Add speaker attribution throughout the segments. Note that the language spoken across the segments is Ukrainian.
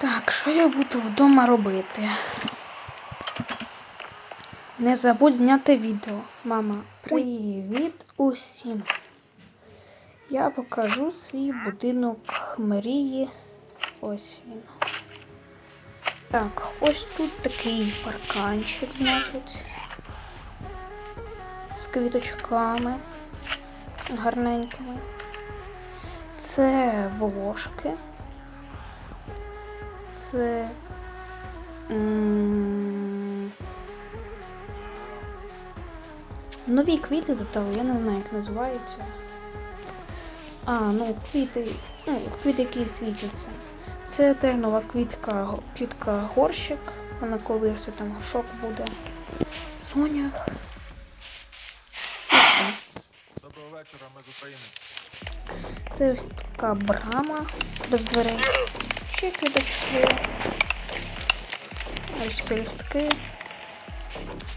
Speaker 1: Так, що я буду вдома робити? Не забудь зняти відео. Мама, привіт усім. Я покажу свій будинок мрії. Ось він. Так, ось тут такий парканчик, значить. З квіточками гарненькими. Це волошки. Це. Нові квіти тут, але я не знаю, як називаються. А, ну, квіти, ну, квіти, які світяться. Це теж нова квітка, квітка горщик. Вона колився, там шок буде. Сонях.
Speaker 2: Доброго вечора, ми з України.
Speaker 1: Це ось така брама без дверей. Ще квіточки. Ось пелюстки.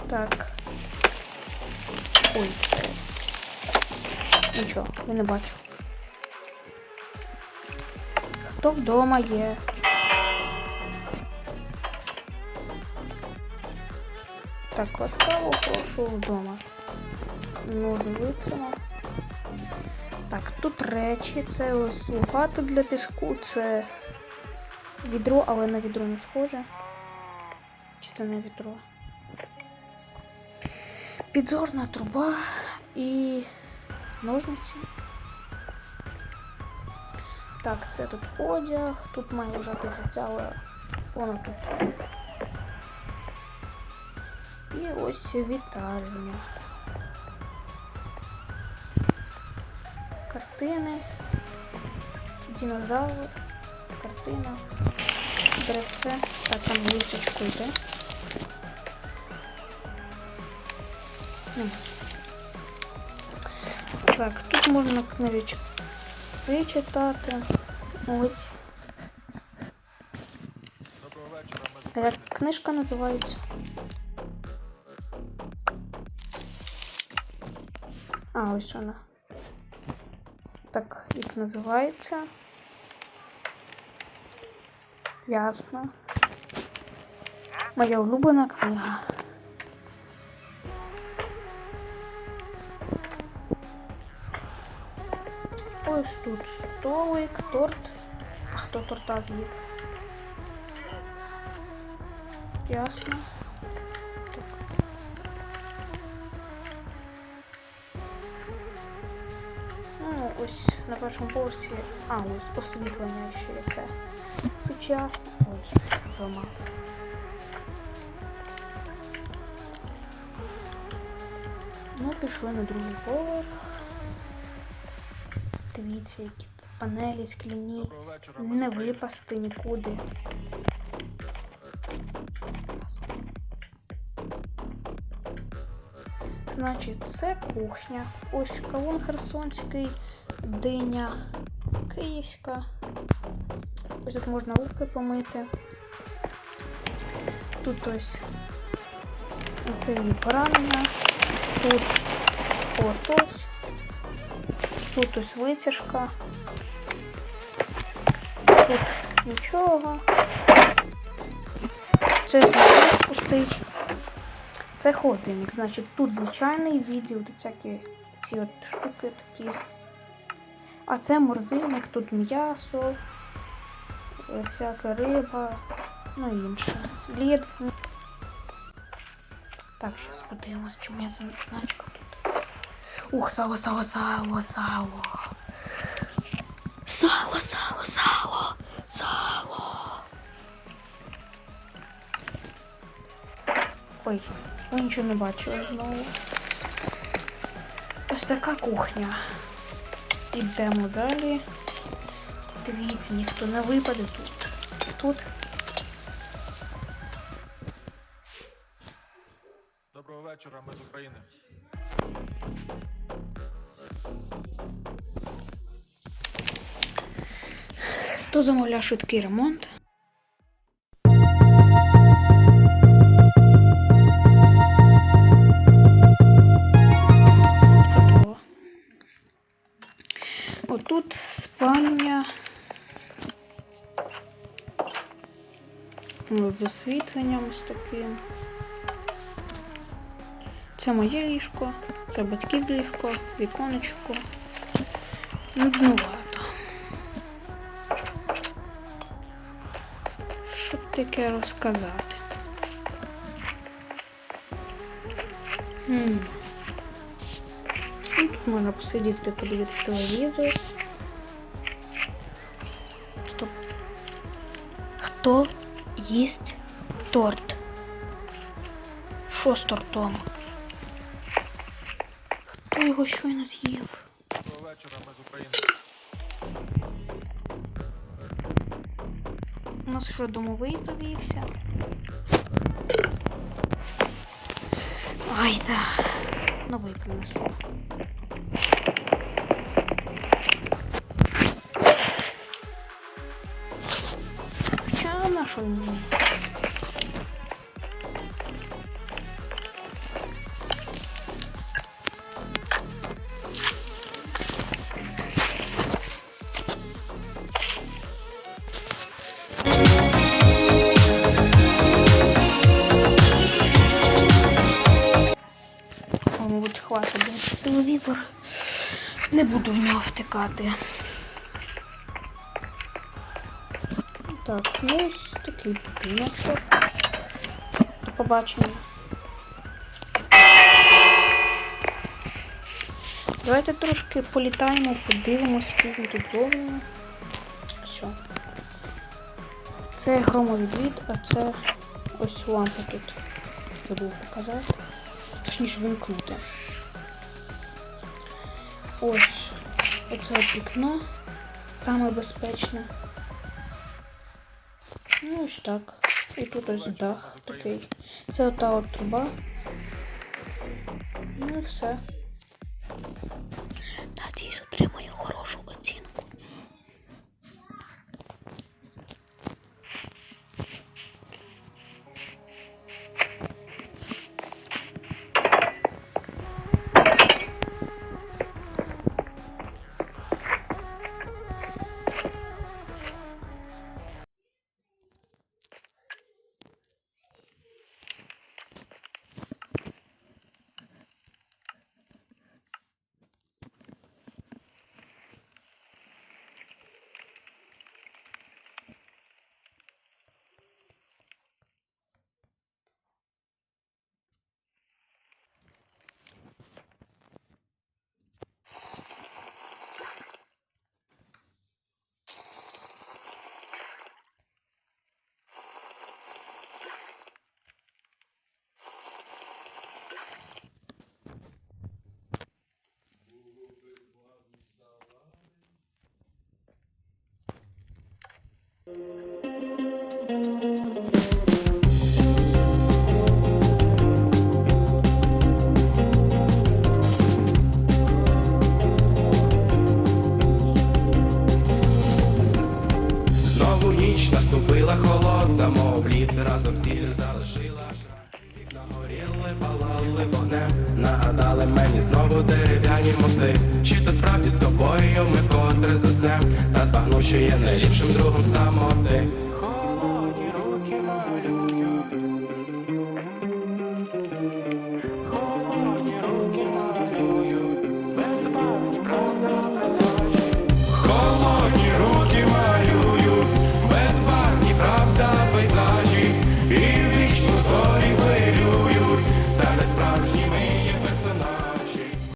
Speaker 1: Так. Ой, це. Нічого, я не бачу. Хто вдома є? Так, ласкаво прошу вдома. Ноги витримав. Так, тут речі, це ось лопата для піску, це відро, але на відро не схоже. Чи це не відро? Підзорна труба і ножниці. Так, це тут одяг, тут має лежати взяття, але воно тут. І ось вітальня. картини, динозавр, картина, деревце, так там листочку йде. Так, тут можна книжечки читати. Ось. Як книжка називається? А, ось вона. Так, як називається. Ясно. Моя улюблена книга. Ось тут столик, торт. А хто торта з'їв? Ясно. Ну, ось на першому поверсі. А, ось освітлення ще яке. Сучасне. Ой, зламав. Ну, пішли на другий поверх. Дивіться, які тут панелі скляні.
Speaker 2: Ми
Speaker 1: Не випасти нікуди. Значить, це кухня. Ось кавун херсонський, диня київська. Ось тут можна руки помити. Тут ось поранення. Тут лосось. Тут ось витяжка. Тут нічого. Це смітник пустий. Це холодильник. Значить, тут звичайний відділ, тут всякі ці от штуки такі. А це морозильник, тут м'ясо, всяка риба, ну і інше. Сні- Так, зараз подивимось, чому я значка тут. Ух, сало, сало, сало, сало. Сало, сало, сало, сало. Ой, я нічого не бачила знову. Ось така кухня. Ідемо далі. Дивіться, ніхто не випаде тут. Тут
Speaker 2: Доброго вечора, ми з України.
Speaker 1: хто замовляв швидкий ремонт. З освітленням з таким. Це моє ліжко, це батьків ліжко, віконечко. Нуднувато. Що б таке розказати? Ну, Тут можна посидіти, подивитися телевізор. Стоп. Хто їсть торт? Що з тортом? Хто його щойно з'їв?
Speaker 2: Вечора, ми з України.
Speaker 1: У нас що, домовий завівся? Ай да. Новий принесу. Хоча на що він мені? О, мабуть, хватить телевізор. Не буду в нього втикати. Так, ну ось такий будиночок. До побачення. Давайте трошки політаємо, подивимося, який тут зовні. Все. Це громовідвід, а це ось лампа тут. Забув показати. Точніше вимкнути. Ось оце от вікно. Саме безпечне. Ну ось так. І тут ось дах такий. Це ота от труба. Ну і все. Надіюсь, отримаю хорошу оцінку.
Speaker 3: Разом сіль залишила. Вікна горіли, палали вогнем, нагадали мені знову дерев'яні мости. Чи то справді з тобою ми вкотре заснем, та збагнув, що є найліпшим другом самоти.